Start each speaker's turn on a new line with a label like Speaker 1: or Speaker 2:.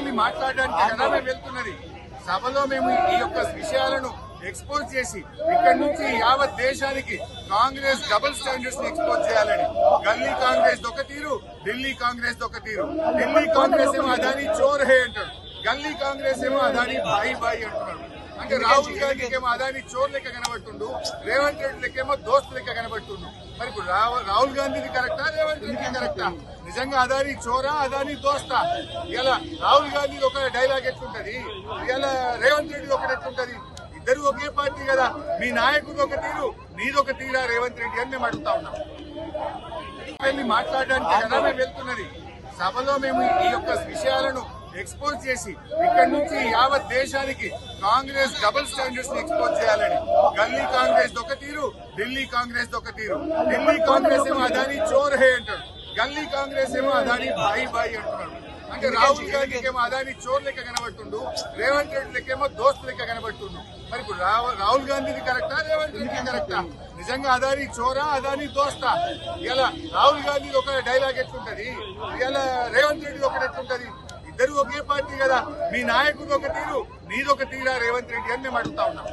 Speaker 1: మాట్లాడడానికి కదా వెళ్తున్నది. సభలో మేము ఈ యొక్క విషయాలను ఎక్స్పోజ్ చేసి ఇక్కడి నుంచి యావత్ దేశానికి కాంగ్రెస్ డబుల్ స్టాండర్డ్స్ని ఎక్స్పోజ్ చేయాలని. గల్లీ కాంగ్రెస్ ఒక తీరు ఢిల్లీ కాంగ్రెస్ ఒక తీరు. ఢిల్లీ కాంగ్రెస్ ఏమో అదాని చోర్ హే అంటాడు. గల్లీ కాంగ్రెస్ ఏమో అదాని బాయి బాయి అంటున్నాడు. అంటే రాహుల్ గాంధీకి ఏమో అదాని చోర్ లెక్క కనబడుతుండు రేవంత్ రెడ్డి లెక్క ఏమో దోస్తు లెక్క కనబడుతుండు. మరి ఇప్పుడు రాహుల్ రాహుల్ గాంధీది కరెక్టా రేవంత్ రెడ్డి కరెక్టా? నిజంగా అదాని చోరా అదాని దోస్తా? ఇలా రాహుల్ గాంధీ ఒక డైలాగ్ ఎట్లుంటది? ఇలా రేవంత్ రెడ్డి ఒకటి ఎట్లుంటది? ఇద్దరు ఒకే పార్టీ కదా మీ నాయకుడు ఒక తీరు నీదొక తీరా రేవంత్ రెడ్డి అని మేము అడుగుతా ఉన్నాం. వెళ్ళి మాట్లాడడానికి కదా మేము వెళ్తున్నది. సభలో మేము ఈ యొక్క విషయాలను ఎక్స్పోజ్ చేసి ఇక్కడ నుంచి యావత్ దేశానికి కాంగ్రెస్ డబుల్ స్టాండర్డ్స్ని ఎక్స్పోజ్ చేయాలని. గల్లీ కాంగ్రెస్ ఒక తీరు ఢిల్లీ కాంగ్రెస్ ఒక తీరు. ఢిల్లీ కాంగ్రెస్ ఏమో అదాని చోర్ హే అంటాడు. గల్లీ కాంగ్రెస్ ఏమో అదాని బాయి బాయి అంటున్నాడు. అంటే రాహుల్ గాంధీకి ఏమో అదాని చోర్ లెక్క కనబడుతుండు రేవంత్ రెడ్డి లెక్క ఏమో దోస్తు లెక్క కనబడుతుండు. మరి ఇప్పుడు రాహుల్ రాహుల్ గాంధీది కరెక్టా రేవంత్ రెడ్డి కరెక్టా? నిజంగా అదాని చోరా అదాని దోస్తా? ఇలా రాహుల్ గాంధీ ఒక డైలాగ్ ఎట్లుంటది? ఇలా రేవంత్ రెడ్డి ఒకటి ఎట్లుంటది? ఇద్దరు ఒకే పార్టీ కదా. మీ నాయకుడు ఒక తీరు నీదొక తీరా రేవంత్ రెడ్డి అని మేము అడుగుతా ఉన్నాం.